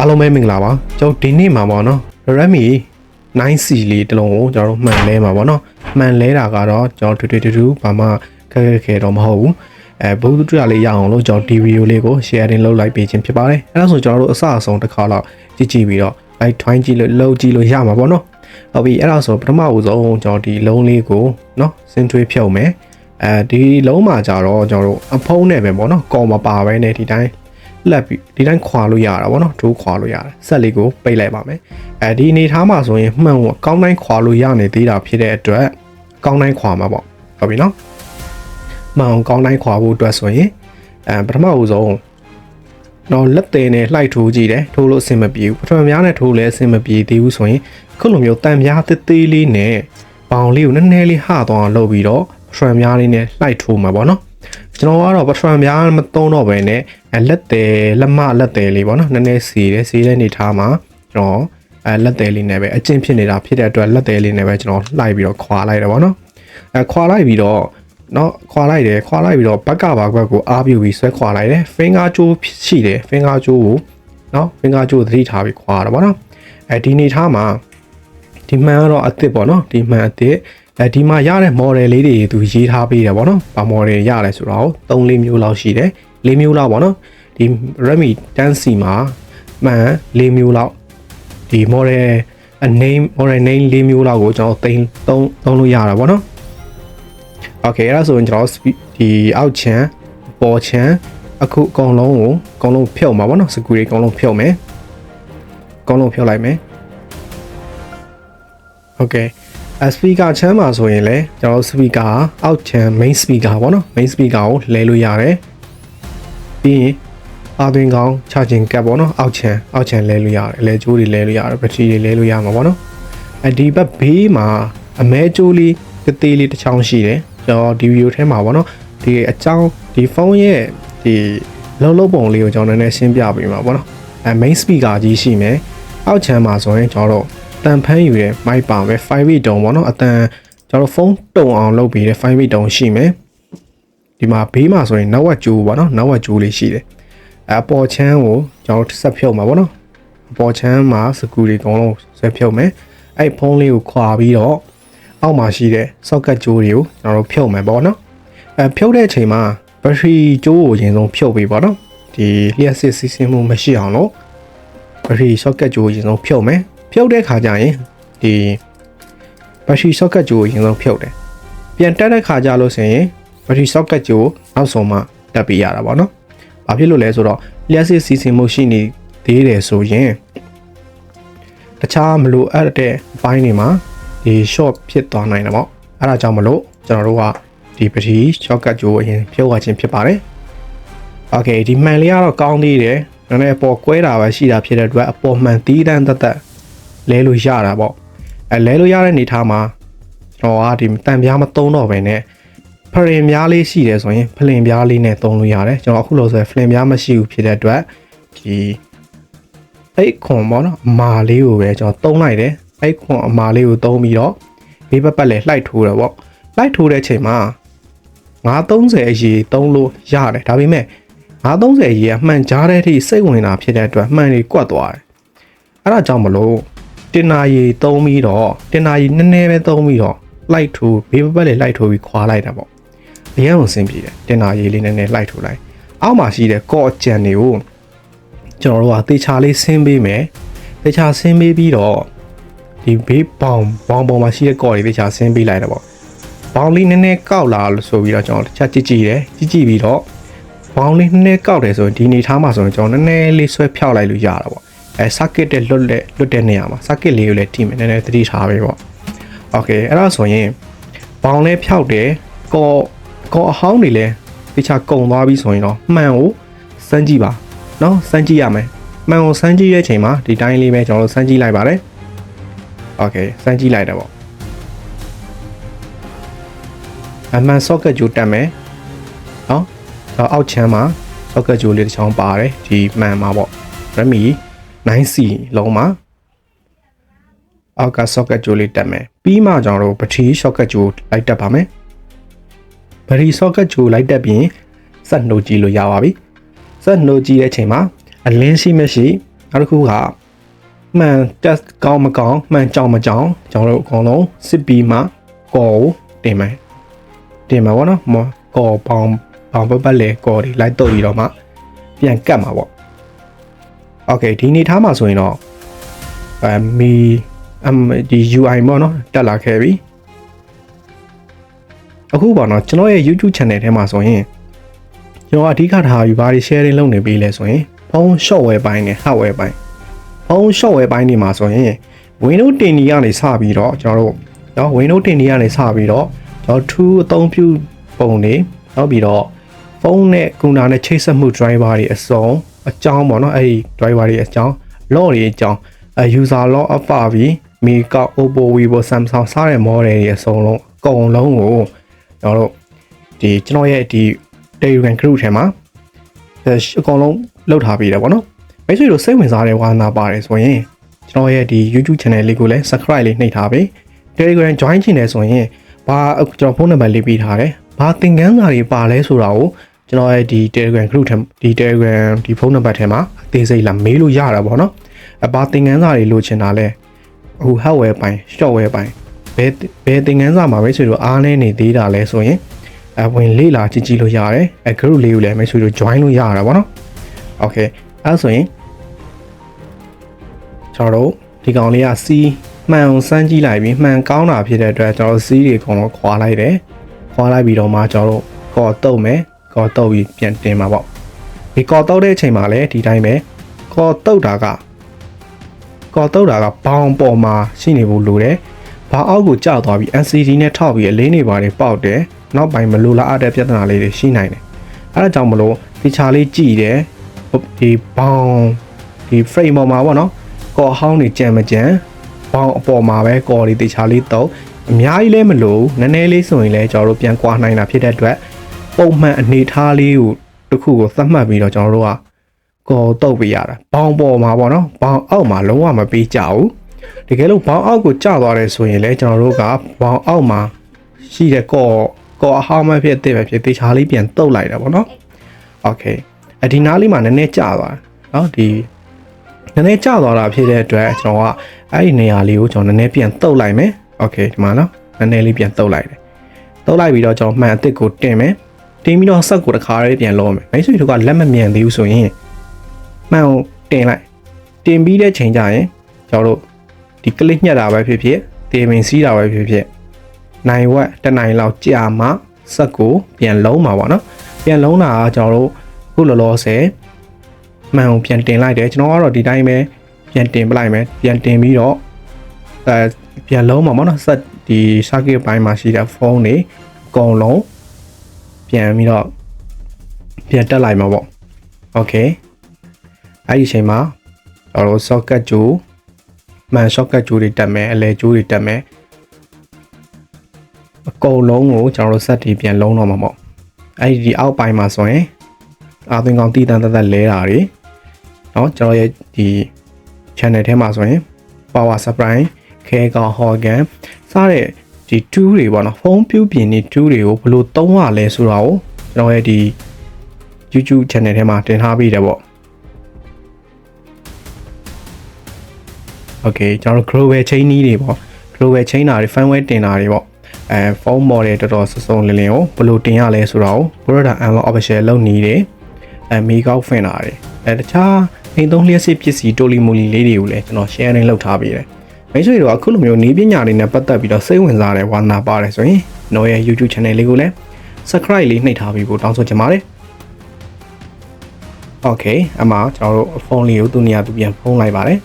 အားလုံးပဲမင်္ဂလာပါကျွန်တော်ဒီနေ့မှာပေါ့နော် Redmi 9C လေးတစ်လုံးကိုကျွန်တော်တို့မှန်လဲမှာပေါ့နော်မှန်လဲတာကတော့ကျွန်တော်ထွေထွေထူးထူးဘာမှခက်ခက်ခဲတော့မဟုတ်ဘူးအဲဘုသူတရလေးရအောင်လို့ကျွန်တော်ဒီဗီဒီယိုလေးကို sharing လုပ်လိုက်ပေးခြင်းဖြစ်ပါတယ်အဲဒါဆိုကျွန်တော်တို့အစအဆုံးတစ်ခါတော့ကြည့်ကြည့်ပြီးတော့ like ထွိုင်းကြည့်လို့လှုပ်ကြည့်လို့ရမှာပေါ့နော်ဟုတ်ပြီအဲ့ဒါဆိုပထမဦးဆုံးကျွန်တော်ဒီလုံးလေးကိုနော်စင်ထွေးဖြုတ်မယ်အဲဒီလုံးမှာကြတော့ကျွန်တော်တို့အဖုံးနဲ့ပဲပေါ့နော်ကော်မပါပဲနဲ့ဒီတိုင်း လက်ပြီးဒီတိုင်းခွာလို့ရတာပေါ့နော်ဒိုးခွာလို့ရတယ်ဆက်လေးကိုပိတ်လိုက်ပါမယ်အဲဒီအနေထားမှာဆိုရင်မှန်ကိုကောင်းတိုင်းခွာလို့ရနေသေးတာဖြစ်တဲ့အတွက်ကောင်းတိုင်းခွာမှာပေါ့ဟုတ်ပြီနော်မှန်အောင်ကောင်းတိုင်းခွာဖို့အတွက်ဆိုရင်အဲပထမဦးဆုံးတော့လက်သေးနဲ့လှိုက်ထိုးကြည့်တယ်ထိုးလို့အဆင်မပြေဘူးပထမများနဲ့ထိုးလည်းအဆင်မပြေသေးဘူးဆိုရင်ခုလိုမျိုးတန်ပြားသေးသေးလေးနဲ့ပေါင်လေးကိုနည်းနည်းလေးဟသွားအောင်လုပ်ပြီးတော့ပထမများလေးနဲ့လှိုက်ထိုးမှာပေါ့နော် ကျွန်တော်ကတော့ပထမများမသုံးတော့ဘဲနဲ့အဲလက်သေးလက်မလက်သေးလေးပေါ့နော်နည်းနည်းစီတယ်စီတဲ့နေထားမှာကျွန်တော်အဲလက်သေးလေးနဲ့ပဲအကျင့်ဖြစ်နေတာဖြစ်တဲ့အတွက်လက်သေးလေးနဲ့ပဲကျွန်တော်လှိုက်ပြီးတော့ခွာလိုက်တယ်ပေါ့နော်အဲခွာလိုက်ပြီးတော့နော်ခွာလိုက်တယ်ခွာလိုက်ပြီးတော့ဘက်ကဘာဘက်ကိုအားပြုပြီးဆွဲခွာလိုက်တယ် finger ကြိုးရှိတယ် finger ကြိုးကိုနော် finger ကြိုးသတိထားပြီးခွာတာပေါ့နော်အဲဒီနေထားမှာဒီမှန်ကတော့အစ်စ်ပေါ့နော်ဒီမှန်အစ်စ် အဲဒီမှာရတဲ့ model လေးတွေသူရေးထားပေးတယ်ပေါ့နော်ဘာ model ရလဲဆိုတော့3 4မျိုးလောက်ရှိတယ်4မျိုးလောက်ပေါ့နော်ဒီ Redmi 10C မှာမှန်4မျိုးလောက်ဒီ model a name model name 4မျိုးလောက်ကိုကျွန်တော်သိမ်းသုံးသုံးလို့ရတာပေါ့နော် Okay အဲ့ဒါဆိုရင်ကျွန်တော်ဒီအောက်ချမ်းပေါ်ချမ်းအခုအကောင်လုံးကိုအကောင်လုံးဖြုတ်မှာပေါ့နော်စကူတွေအကောင်လုံးဖြုတ်မယ်အကောင်လုံးဖြုတ်လိုက်မယ် Okay အစပီကာချမ်းမှာဆိုရင်လည်းကျွန်တော်စပီကာအောက်ချမ်း main speaker ပေါ့နော် main speaker ကိုလဲလို့ရတယ်ပြီးရင်အာသွင်းကောင်းချခြင်းကပ်ပေါ့နော်အောက်ချမ်းအောက်ချမ်းလဲလို့ရတယ်လဲကျိုးတွေလဲလို့ရတယ်ဘက်ထရီတွေလဲလို့ရမှာပေါ့နော်အဲဒီဘက်ဘေးမှာအမဲကျိုးလေးတသေးလေးတစ်ချောင်းရှိတယ်ကျွန်တော်ဒီဗီဒီယိုထဲမှာပေါ့နော်ဒီအကြောင်းဒီဖုန်းရဲ့ဒီလုံးလုံးပုံလေးကိုကျွန်တော်နည်းနည်းရှင်းပြပေးမှာပေါ့နော်အဲ main speaker ကြီးရှိမယ်အောက်ချမ်းမှာဆိုရင်ကျွန်တော် တို့တန်ဖန်းယူတဲ့မိုက်ပါပဲ5 bit တုံပေါ့နော်အတန်ကျွန်တော်ဖုန်းတုံအောင်လုပ်ပြီးတဲ့5 bit တုံရှိမယ်ဒီမှာဘေးမှာဆိုရင်နောက်ဝက်ကျိုးပေါ့နော်နောက်ဝက်ကျိုးလေးရှိတယ်အပေါ်ချမ်းကိုကျွန်တော်ဆက်ဖြုတ်မှာပေါ့နော်အပေါ်ချမ်းမှာစကူတွေအကုန်လုံးဆက်ဖြုတ်မယ်အဲ့ဖုန်းလေးကိုခွာပြီးတော့အောက်မှာရှိတဲ့ socket ကြိုးတွေကိုကျွန်တော်တို့ဖြုတ်မယ်ပေါ့နော်အဲဖြုတ်တဲ့အချိန်မှာ battery ကြိုးကိုအရင်ဆုံးဖြုတ်ပြီးပေါ့နော်ဒီလျှက်စစ်စီးဆင်းမှုမရှိအောင်လို့ battery socket ကြိုးကိုအရင်ဆုံးဖြုတ်မယ် ဖြုတ်တဲ့ခါကျရင်ဒီ battery socket ကြိုးကိုအရင်ဆုံးဖြုတ်တယ်ပြန်တက်တဲ့ခါကျလို့ဆိုရင် battery socket ကြိုးနောက်ဆုံးမှတက်ပေးရတာပေါ့နော်ဘာဖြစ်လို့လဲဆိုတော့လျှက်စစ်စီးဆင်းမှုရှိနေသေးတယ်ဆိုရင်တခြားမလိုအပ်တဲ့အပိုင်းတွေမှာဒီ short ဖြစ်သွားနိုင်တယ်ပေါ့အဲ့ဒါကြောင့်မလို့ကျွန်တော်တို့ကဒီ battery shortcut ကြိုးအရင်ဖြုတ်ရခြင်းဖြစ်ပါတယ် Okay ဒီမှန်လေးကတော့ကောင်းသေးတယ်နည်းနည်းအပေါ်ကွဲတာပဲရှိတာဖြစ်တဲ့အတွက်အပေါ်မှန်တီးတန်းတက်တက် လဲလို့ရတာပေါ့အဲလဲလို့ရတဲ့အနေထားမှာကျွန်တော်ကဒီတန်ပြားမသုံးတော့ပဲနဲ့ဖရင်ပြားလေးရှိတယ်ဆိုရင်ဖလင်ပြားလေးနဲ့သုံးလို့ရတယ်ကျွန်တော်အခုလို့ဆိုရင်ဖလင်ပြားမရှိဘူးဖြစ်တဲ့အတွက်ဒီအဲ့ခွန်ပေါ့နော်အမာလေးကိုပဲကျွန်တော်သုံးလိုက်တယ်အဲ့ခွန်အမာလေးကိုသုံးပြီးတော့ဘေးပတ်ပတ်လဲလှိုက်ထိုးတယ်ပေါ့လှိုက်ထိုးတဲ့ချိန်မှာ930အရေးသုံးလို့ရတယ်ဒါပေမဲ့930ရေကမှန်ကြားတဲ့အထိစိတ်ဝင်တာဖြစ်တဲ့အတွက်မှန်တွေကွက်သွားတယ်။အဲဒါကြောင့်မလို့ တင်နာရီသုံးပြီးတော့တင်နာရီနည်းနည်းပဲသုံးပြီးတော့လိုက်ထိုးဘေးပပတ်လေးလိုက်ထိုးပြီးခွာလိုက်တာပေါ့။အရင်ကစင်ပြေတယ်တင်နာရီလေးနည်းနည်းလိုက်ထိုးလိုက်။အောက်မှာရှိတဲ့ကော့ကြံတွေကိုကျွန်တော်တို့ကတေချာလေးဆင်းပေးမယ်။တေချာဆင်းပေးပြီးတော့ဒီဘေးပေါင်ပေါင်ပေါ်မှာရှိတဲ့ကော့တွေတေချာဆင်းပေးလိုက်တာပေါ့။ပေါင်လေးနည်းနည်းကောက်လာလို့ဆိုပြီးတော့ကျွန်တော်တခြားကြည့်ကြည့်တယ်ကြည့်ကြည့်ပြီးတော့ဘောင်းလေးနည်းနည်းကောက်တယ်ဆိုရင်ဒီနေထားမှာဆိုရင်ကျွန်တော်နည်းနည်းလေးဆွဲဖြောက်လိုက်လို့ရတာပေါ့ အဲ circuit တဲ့လွတ်လက်လွတ်တဲ့နေရာမှာ circuit လေးကိုလည်းထိမယ်နည်းနည်းသတိထားပေးပေါ့ okay အဲ့ဒါဆိုရင်ဘောင်းလေးဖြောက်တယ်ကောကောအဟောင်းတွေလည်းတခြားကုံသွားပြီဆိုရင်တော့မှန်ကိုစမ်းကြည့်ပါเนาะစမ်းကြည့်ရမယ်မှန်ကိုစမ်းကြည့်ရဲ့အချိန်မှာဒီတိုင်းလေးပဲကျွန်တော်တို့စမ်းကြည့်လိုက်ပါတယ် okay စမ်းကြည့်လိုက်တယ်ပေါ့အမှန် socket ကြိုတက်မယ်เนาะ တော့အောက်ချမ်းမှာ socket ကြိုးလေးတစ်ချောင်းပါတယ်ဒီမှန်မှာပေါ့ Redmi 9C လုံးမှာအောက်က socket ကြိုးလေးတက်မယ်ပြီးမှကျွန်တော်တို့ battery socket ကြိုးလိုက်တက်ပါမယ် battery socket ကြိုးလိုက်တက်ပြီးစက်နှုတ်ကြည့်လို့ရပါပြီစက်နှုတ်ကြည့်တဲ့အချိန်မှာအလင်းရှိမရှိနောက်တစ်ခုကမှန် test ကောင်းမကောင်းမှန်ကြောင်မကြောင်ကျွန်တော်တို့အကုန်လုံးစစ်ပြီးမှကော်ကိုတင်မယ်တင်မှာပေါ့နော်မောကော်ပေါင်ပေါင်ပတ်ပတ်လေကော်ဒီလိုက်တော့ပြီးတော့မှပြန်ကတ်မှာပေါ့ โอเคဒီနေထားမှာဆိုရင်တော့အဲမီအမ်ဒီ UI ပေါ့နော်တက်လာခဲ့ပြီအခုပေါ့နော်ကျွန်တော်ရဲ့ YouTube channel ထဲမှာဆိုရင်ကျွန်တော်အဓိကထားပြီးဘာတွေ sharing လုပ်နေပေးလဲဆိုရင်ဖုန်း software ပိုင်းနဲ့ hardware ပိုင်းဖုန်း software ပိုင်းတွေမှာဆိုရင် Windows 10ဒီကနေစပြီးတော့ကျွန်တော်တို့เนาะ Windows 10ဒီကနေစပြီးတော့ကျွန်တော်2အသုံးပြုပုံတွေနောက်ပြီးတော့ဖုန်းနဲ့ကွန်ပျူတာနဲ့ချိတ်ဆက်မှု driver တွေအစုံ အကြောင်းပေါ့နော်အဲ့ဒီ driver တွေအကြောင်း log တွေအကြောင်းအဲ user log အပပြီးမီကော Oppo Vivo Samsung စတဲ့ model တွေအစုံလုံးအကုန်လုံးကိုကျွန်တော်တို့ဒီကျွန်တော်ရဲ့ဒီ Telegram group ထဲမှာအဲအကုန်လုံးလောက်ထားပြီးတယ်ပေါ့နော်မိတ်ဆွေတို့စိတ်ဝင်စားတဲ့ဝါသနာပါတယ်ဆိုရင်ကျွန်တော်ရဲ့ဒီ YouTube channel လေးကိုလည်း subscribe လေးနှိပ်ထားပြီး Telegram join ချင်တယ်ဆိုရင်ဘာကျွန်တော်ဖုန်းနံပါတ်လေးပေးထားတယ်ဘာသင်ခန်းစာတွေပါလဲဆိုတာကို ကျွန်တော်ရဲ့ဒီ Telegram group ထဲဒီ Telegram ဒီဖုန်းနံပါတ်ထဲမှာအသေးစိတ်လာမေးလို့ရတာပေါ့နော်အဘာသင်ခန်းစာတွေလိုချင်တာလဲအခု hardware ပိုင်း software ပိုင်းဘယ်ဘယ်သင်ခန်းစာမှာပဲဆိုတော့အားနေနေသေးတာလဲဆိုရင်အဝင်လေ့လာကြည့်ကြည့်လို့ရတယ်အဲ group လေးကိုလည်းမိတ်ဆွေတို့ join လို့ရတာပေါ့နော် okay အဲဆိုရင်ကျွန်တော်တို့ဒီကောင်လေးကစီးမှန်အောင်စမ်းကြည့်လိုက်ပြီးမှန်ကောင်းတာဖြစ်တဲ့အတွက်ကျွန်တော်စီးတွေအကုန်လုံးခွာလိုက်တယ်ခွာလိုက်ပြီးတော့မှကျွန်တော်တို့ကော်တုတ်မယ် ကော်တုတ်ပြီးပြန်တင်မှာပေါ့ဒီကော်တုတ်တဲ့အချိန်မှာလည်းဒီတိုင်းပဲကော်တုတ်တာကကော်တုတ်တာကဘောင်ပေါ်မှာရှိနေဖို့လိုတယ်ဘာအောက်ကိုကျသွားပြီး NCD နဲ့ထောက်ပြီးအလေးနေပါတယ်ပေါက်တယ်နောက်ပိုင်းမလိုလားအပ်တဲ့ပြဿနာလေးတွေရှိနိုင်တယ်အဲဒါကြောင့်မလို့ဒီချာလေးကြည့်တယ်ဒီဘောင်ဒီ frame ပေါ်မှာပေါ့နော်ကော်ဟောင်းနေကြံမကြံဘောင်အပေါ်မှာပဲကော်လေးတေချာလေးတော့အများကြီးလဲမလို့နည်းနည်းလေးဆိုရင်လဲကျွန်တော်တို့ပြန်ကွာနိုင်တာဖြစ်တဲ့အတွက် ပုံမှန်အနေထားလေးကိုတစ်ခုကိုသတ်မှတ်ပြီးတော့ကျွန်တော်တို့ကကော်တုတ်ပေးရတာဘောင်ပေါ်မှာပေါ့နော်ဘောင်အောက်မှာလုံးဝမပေးကြဘူးတကယ်လို့ဘောင်အောက်ကိုကျသွားတယ်ဆိုရင်လဲကျွန်တော်တို့ကဘောင်အောက်မှာရှိတဲ့ကော်ကော်အဟောင်းမဖြစ်တဲ့ပဲဖြစ်တေချာလေးပြန်တုတ်လိုက်တာပေါ့နော်โอเคအဒီနားလေးမှာနည်းနည်းကျသွားเนาะဒီနည်းနည်းကျသွားတာဖြစ်တဲ့အတွက်ကျွန်တော်ကအဲ့ဒီနေရာလေးကိုကျွန်တော်နည်းနည်းပြန်တုတ်လိုက်မယ်โอเคဒီမှာเนาะနည်းနည်းလေးပြန်တုတ်လိုက်တယ်တုတ်လိုက်ပြီးတော့ကျွန်တော်မှန်အစ်စ်ကိုတင်မယ် တင်ပြီးတော့ဆက်ကိုတစ်ခါလေးပြန်လောမယ်မိတ်ဆွေတို့ကလက်မမြန်သေးဘူးဆိုရင်မှန်ကိုတင်လိုက်တင်ပြီးတဲ့ချိန်ကျရင်ကျွန်တော်တို့ဒီကလစ်ညှက်တာပဲဖြစ်ဖြစ်တေမင်စီးတာပဲဖြစ်ဖြစ်နိုင်ဝက်တစ်နိုင်လောက်ကြာမှဆက်ကိုပြန်လုံးမှာပေါ့နော်ပြန်လုံးတာကကျွန်တော်တို့ခုလောလောဆယ်မှန်ကိုပြန်တင်လိုက်တယ်ကျွန်တော်ကတော့ဒီတိုင်းပဲပြန်တင်ပလိုက်မယ်ပြန်တင်ပြီးတော့အဲပြန်လုံးမှာပေါ့နော်ဆက်ဒီ circuit ဘိုင်းမှာရှိတဲ့ဖုန်းတွေအကုန်လုံး ပြန်ပြီးတော့ပြန်တက်လိုက်မှာပေါ့ okay အဲ့ဒီအချိန်မှာကျွန်တော်တို့ socket ကြိုးမှန် socket ကြိုးတွေတက်မယ်အလဲကြိုးတွေတက်မယ်အကုန်လုံးကိုကျွန်တော်တို့ set တွေပြန်လုံးတော့မှာပေါ့အဲ့ဒီအောက်ပိုင်းမှာဆိုရင်အာသွင်းကောင်းတည်တန်းတက်တက်လဲတာတွေเนาะကျွန်တော်ရဲ့ဒီ channel ထဲမှာဆိုရင် power supply ခဲကောင် organ စတဲ့ ဒီ tool တွေပေါ့နော်ဖုန်းပြုပြင်နေ tool တွေကိုဘယ်လိုသုံးရလဲဆိုတာကိုကျွန်တော်ရဲ့ဒီ YouTube channel ထဲမှာတင်ထားပြီးတယ်ပေါ့ Okay ကျွန်တော်တို့ global chain နည်းတွေပေါ့ global chain တာတွေ firmware တင်တာတွေပေါ့အဲဖုန်း model တော်တော်စုံစုံလင်လင်ကိုဘယ်လိုတင်ရလဲဆိုတာကို product unlock official လုပ်နေတယ်အဲမိကောက်ဖင်တာတွေအဲတခြားအိမ်သုံးလျှက်စစ်ပစ္စည်းတိုလီမိုလီလေးတွေကိုလည်းကျွန်တော် sharing လုပ်ထားပေးတယ် မိတ်ဆွေတို့အခုလိုမျိုးနေပညာတွေနဲ့ပတ်သက်ပြီးတော့စိတ်ဝင်စားတဲ့ဝါသနာပါတယ်ဆိုရင်ကျွန်တော်ရဲ့ YouTube channel လေးကိုလည်း subscribe လေးနှိပ်ထားပြီးဖို့တောင်းဆိုချင်ပါတယ် Okay အမှကျွန်တော်တို့ဖုန်းလေးကိုသူနေရာသူပြန်ဖုန်းလိုက်ပါတယ်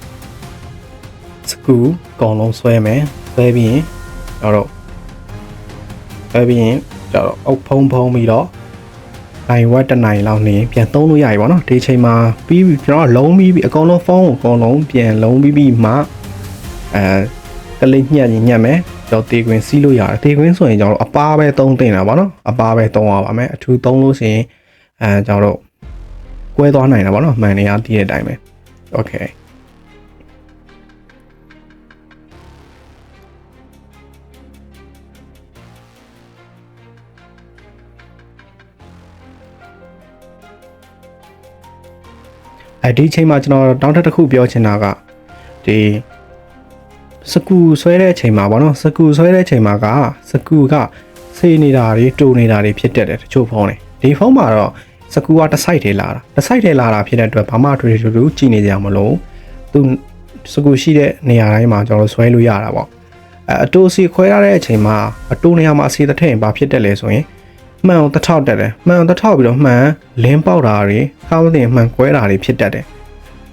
စကူအကောင်လုံးဆွဲမယ်ဆွဲပြီးရင်ကျွန်တော်တို့ဆွဲပြီးရင်ကျွန်တော်တို့အုပ်ဖုံးဖုံးပြီးတော့နိုင်ဝက်တစ်နိုင်လောက်နေပြန်သုံးလို့ရပြီပေါ့နော်ဒီချိန်မှာပြီးပြီကျွန်တော်လုံးပြီးပြီအကောင်လုံးဖုန်းကိုအကောင်လုံးပြန်လုံးပြီးပြီးမှ အဲကလေးညှက်ရင်ညှက်မယ်ကျွန်တော်တေခွင်စီးလို့ရတယ်တေခွင်ဆိုရင်ကျွန်တော်တို့အပါပဲသုံးတင်တာပေါ့နော်အပါပဲသုံးရပါမယ်အထူးသုံးလို့ရှိရင်အဲကျွန်တော်တို့ကွဲသွားနိုင်တာပေါ့နော်မှန်နေရတည်တဲ့အတိုင်းပဲโอเค အဲဒီအချိန်မှာကျွန်တော်တောင်းတတစ်ခုပြောချင်တာကဒီ စကူဆွဲတဲ့အချိန်မှာဗောနော်စကူဆွဲတဲ့အချိန်မှာကစကူကဆေးနေတာတွေတူနေတာတွေဖြစ်တတ်တယ်တချို့ဖုန်းတွေဒီဖုန်းမှာတော့စကူကတစ်ဆိုင်ထဲလာတာတစ်ဆိုင်ထဲလာတာဖြစ်တဲ့အတွက်ဘာမှထွေထွေထူးထူးကြည့်နေကြမလို့သူစကူရှိတဲ့နေရာတိုင်းမှာကျွန်တော်တို့ဆွဲလို့ရတာပေါ့အဲအတူစီခွဲရတဲ့အချိန်မှာအတူနေရာမှာအစီတစ်ထည့်ရင်ဘာဖြစ်တက်လဲဆိုရင်မှန်အောင်တစ်ထောက်တက်တယ်မှန်အောင်တစ်ထောက်ပြီးတော့မှန်လင်းပေါက်တာတွေကောင်းတဲ့မှန်ကွဲတာတွေဖြစ်တတ်တယ်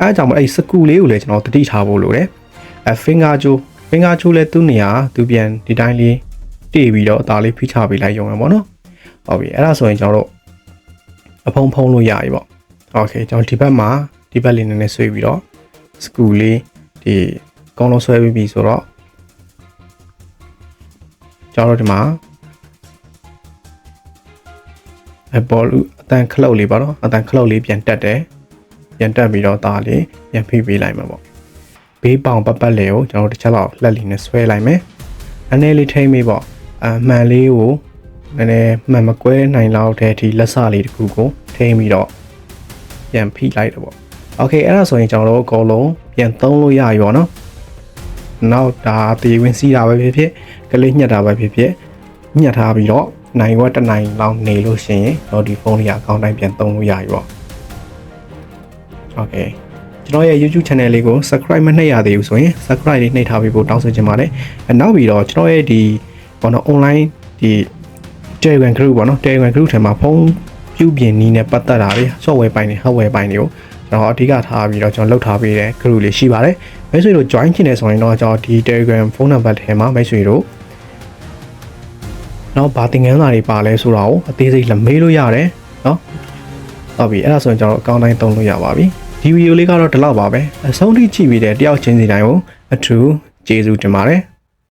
အဲအကြောင့်မို့အဲ့စကူလေးကိုလည်းကျွန်တော်တတိထားဖို့လိုတယ် အဲ finger ဂျို finger ဂျိုလည်းသူ့နေရာသူပြန်ဒီတိုင်းလေးတေးပြီးတော့အသားလေးဖိချပေးလိုက်ရုံပဲပေါ့နော်ဟုတ်ပြီအဲ့ဒါဆိုရင်ကျွန်တော်တို့အဖုံဖုံလို့ရပြီပေါ့โอเคကျွန်တော်ဒီဘက်မှာဒီဘက်လေးနည်းနည်းဆွဲပြီးတော့စကူလေးဒီကောင်းလုံးဆွဲပြီးပြီဆိုတော့ကျွန်တော်တို့ဒီမှာအပေါ်လူအတန်ခလုတ်လေးပါတော့အတန်ခလုတ်လေးပြန်တက်တယ်ပြန်တက်ပြီးတော့ဒါလေးပြန်ဖိပေးလိုက်မှာပေါ့ ဘေးပေါင်ပတ်ပတ်လေကိုကျွန်တော်တစ်ချက်လောက်လက်လီနဲ့ဆွဲလိုက်မယ်။နည်းနည်းလေးထိမ့်မေးပေါ့။အမှန်လေးကိုနည်းနည်းမှန်မကွဲနိုင်လောက်တဲ့အထိလက်စလေးတစ်ခုကိုထိမ့်ပြီးတော့ပြန်ဖိလိုက်တယ်ပေါ့။ Okay အဲ့ဒါဆိုရင်ကျွန်တော်တို့အကုန်လုံးပြန်သုံးလို့ရရောနော်။နောက်ဒါတေဝင်စီးတာပဲဖြစ်ဖြစ်ကလေးညှက်တာပဲဖြစ်ဖြစ်ညှက်ထားပြီးတော့နိုင်ဝက်တနိုင်လောက်နေလို့ရှိရင်တော့ဒီဖုန်းလေးကအကောင့်တိုင်းပြန်သုံးလို့ရပြီပေါ့။ Okay ကျွန်တော်ရဲ့ YouTube channel လေးကို subscribe မနှိပ်ရသေးဘူးဆိုရင် subscribe လေးနှိပ်ထားပြီးဖို့တောင်းဆိုချင်ပါတယ်အဲနောက်ပြီးတော့ကျွန်တော်ရဲ့ဒီဘောနော် online ဒီ Telegram group ပေါ့နော် Telegram group ထဲမှာဖုန်းပြုပြင်နည်းနဲ့ပတ်သက်တာတွေ software ပိုင်းတွေ hardware ပိုင်းတွေကိုကျွန်တော်အဓိကထားပြီးတော့ကျွန်တော်လုပ်ထားပေးတဲ့ group လေးရှိပါတယ်မိတ်ဆွေတို့ join ချင်တယ်ဆိုရင်တော့ကျွန်တော်ဒီ Telegram ဖုန်းနံပါတ်ထဲမှာမိတ်ဆွေတို့နောက်ဘာတင်ငန်းစာတွေပါလဲဆိုတာကိုအသေးစိတ်လက်မေးလို့ရတယ်နော်ဟုတ်ပြီအဲ့ဒါဆိုရင်ကျွန်တော်အကောင့်တိုင်းသုံးလို့ရပါပြီ ဒီဗီဒီယိုလေးကတော့ဒီလောက်ပါပဲအဆုံးထိကြည့်ပြီးတဲ့တယောက်ချင်းစီတိုင်းကိုအထူးကျေးဇူးတင်ပါတယ်